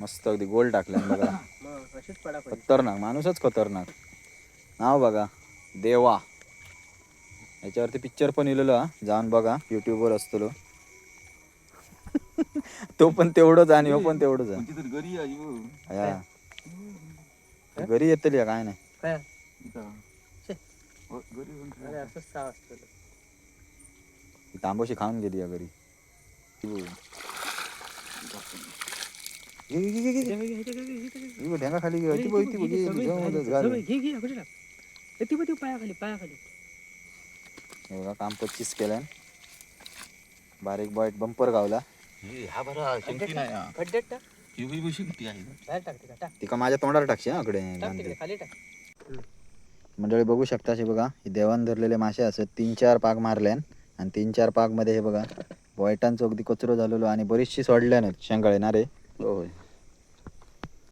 मस्त अगदी गोल टाकल्यान बघा. खतरनाक माणूसच खतरनाक. नाव बघा देवा. याच्यावरती पिक्चर पण इलेलो हा. जाऊन बघा युट्यूबवर असतो तो पण तेवढंच आणि हो पण तेवढंच आहे. हो. घरी येतली काय नाही. हो, तांबोशी खाऊन गेली या घरी. घे, घे, घे, घे, घे. ही बघ, ढेंगा खाली घे. ती बघ, ती बघ, घे, घाल. ती बघ पायाखाली पायाखाली हे बघा काम पच्चीस केलं बारीक बॉईट बंपर गावला तिका हा बरा नाही हा. खड्ड्यात टाक ही बी आहे बाहेर टाक टाक माझ्या तोंडावर टाकशी हा इकडे टाक तिकडे खाली टाक मंडळी बघू शकता असे बघा हे देवान धरलेले मासे असत तीन चार पाक मारल्यान आणि तीन चार पाकमध्ये हे बघा बॉयटांचो अगदी कचरो झालेलो आणि बरीचशी सोडल्यानच शेंगाळे ना रे rồi.